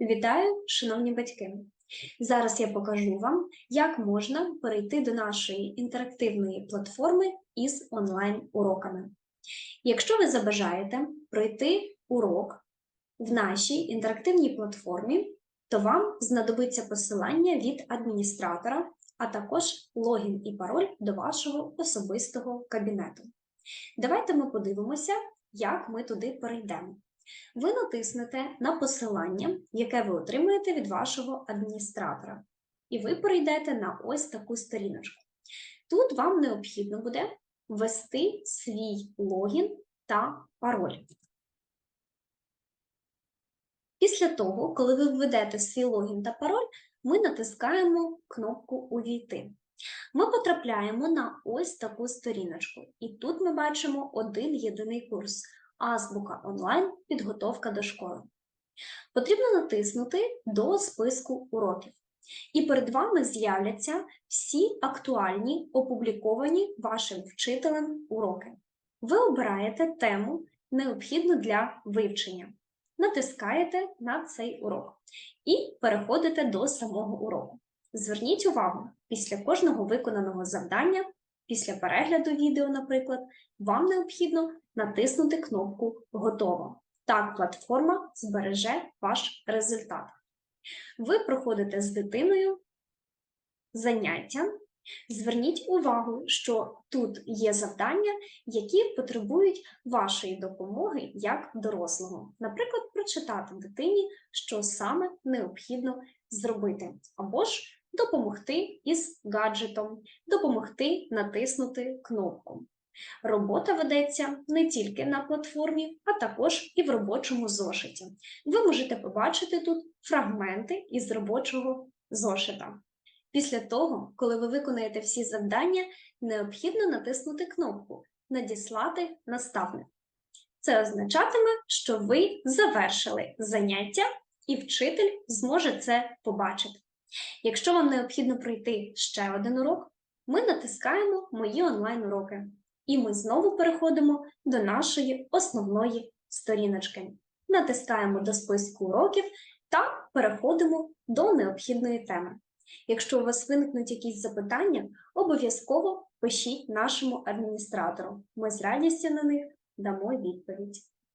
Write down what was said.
Вітаю, шановні батьки! Зараз я покажу вам, як можна перейти до нашої інтерактивної платформи із онлайн-уроками. Якщо ви забажаєте пройти урок в нашій інтерактивній платформі, то вам знадобиться посилання від адміністратора, а також логін і пароль до вашого особистого кабінету. Давайте ми подивимося, як ми туди перейдемо ви натиснете на посилання, яке ви отримуєте від вашого адміністратора, і ви перейдете на ось таку сторіночку. Тут вам необхідно буде ввести свій логін та пароль. Після того, коли ви введете свій логін та пароль, ми натискаємо кнопку Увійти. Ми потрапляємо на ось таку сторіночку, і тут ми бачимо один єдиний курс Азбука онлайн підготовка до школи. Потрібно натиснути до списку уроків. І перед вами з'являться всі актуальні опубліковані вашим вчителем уроки. Ви обираєте тему, необхідну для вивчення, натискаєте на цей урок і переходите до самого уроку. Зверніть увагу, після кожного виконаного завдання, після перегляду відео, наприклад, вам необхідно натиснути кнопку Готово. Так платформа збереже ваш результат. Ви проходите з дитиною заняття. Зверніть увагу, що тут є завдання, які потребують вашої допомоги як дорослого. Наприклад, прочитати дитині, що саме необхідно зробити, або ж допомогти із гаджетом, допомогти натиснути кнопку. Робота ведеться не тільки на платформі, а також і в робочому зошиті. Ви можете побачити тут фрагменти із робочого зошита. Після того, коли ви виконаєте всі завдання, необхідно натиснути кнопку Надіслати наставник. Це означатиме, що ви завершили заняття і вчитель зможе це побачити. Якщо вам необхідно пройти ще один урок, ми натискаємо Мої онлайн-уроки. І ми знову переходимо до нашої основної сторіночки. Натискаємо до списку уроків та переходимо до необхідної теми. Якщо у вас виникнуть якісь запитання, обов'язково пишіть нашому адміністратору. Ми з радістю на них дамо відповідь.